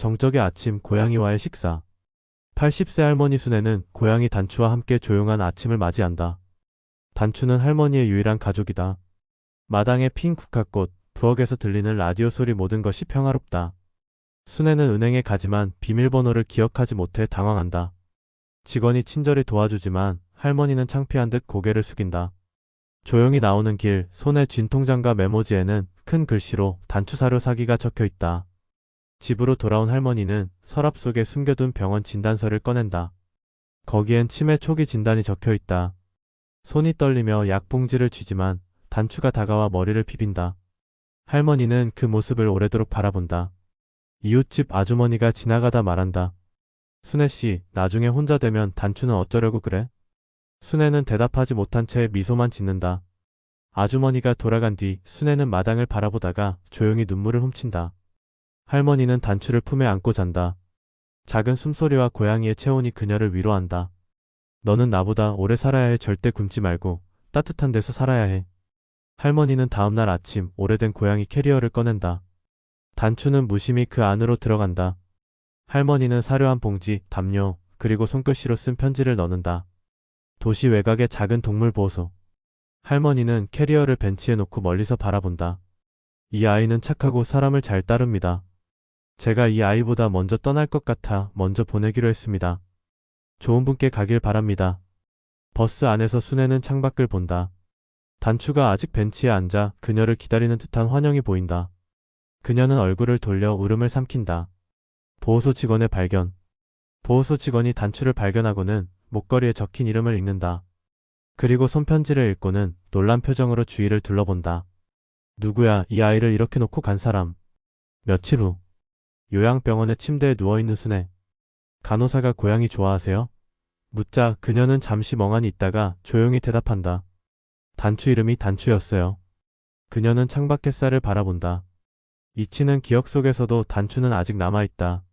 정적의 아침 고양이와의 식사. 80세 할머니 순애는 고양이 단추와 함께 조용한 아침을 맞이한다. 단추는 할머니의 유일한 가족이다. 마당에 핀 국화꽃, 부엌에서 들리는 라디오 소리 모든 것이 평화롭다. 순애는 은행에 가지만 비밀번호를 기억하지 못해 당황한다. 직원이 친절히 도와주지만 할머니는 창피한 듯 고개를 숙인다. 조용히 나오는 길, 손에 쥔 통장과 메모지에는 큰 글씨로 단추 사료 사기가 적혀 있다. 집으로 돌아온 할머니는 서랍 속에 숨겨둔 병원 진단서를 꺼낸다. 거기엔 치매 초기 진단이 적혀 있다. 손이 떨리며 약봉지를 쥐지만 단추가 다가와 머리를 비빈다. 할머니는 그 모습을 오래도록 바라본다. 이웃집 아주머니가 지나가다 말한다. 순애 씨, 나중에 혼자 되면 단추는 어쩌려고 그래? 순애는 대답하지 못한 채 미소만 짓는다. 아주머니가 돌아간 뒤 순애는 마당을 바라보다가 조용히 눈물을 훔친다. 할머니는 단추를 품에 안고 잔다. 작은 숨소리와 고양이의 체온이 그녀를 위로한다. 너는 나보다 오래 살아야 해 절대 굶지 말고 따뜻한 데서 살아야 해. 할머니는 다음날 아침 오래된 고양이 캐리어를 꺼낸다. 단추는 무심히 그 안으로 들어간다. 할머니는 사료 한 봉지, 담요, 그리고 손글씨로 쓴 편지를 넣는다. 도시 외곽의 작은 동물 보호소. 할머니는 캐리어를 벤치에 놓고 멀리서 바라본다. 이 아이는 착하고 사람을 잘 따릅니다. 제가 이 아이보다 먼저 떠날 것 같아 먼저 보내기로 했습니다. 좋은 분께 가길 바랍니다. 버스 안에서 순애는 창밖을 본다. 단추가 아직 벤치에 앉아 그녀를 기다리는 듯한 환영이 보인다. 그녀는 얼굴을 돌려 울음을 삼킨다. 보호소 직원의 발견. 보호소 직원이 단추를 발견하고는 목걸이에 적힌 이름을 읽는다. 그리고 손편지를 읽고는 놀란 표정으로 주위를 둘러본다. 누구야 이 아이를 이렇게 놓고 간 사람. 며칠 후 요양병원의 침대에 누워있는 순애. 간호사가 고양이 좋아하세요? 묻자 그녀는 잠시 멍하니 있다가 조용히 대답한다. 단추 이름이 단추였어요. 그녀는 창밖 햇살을 바라본다. 잊히는 기억 속에서도 단추는 아직 남아있다.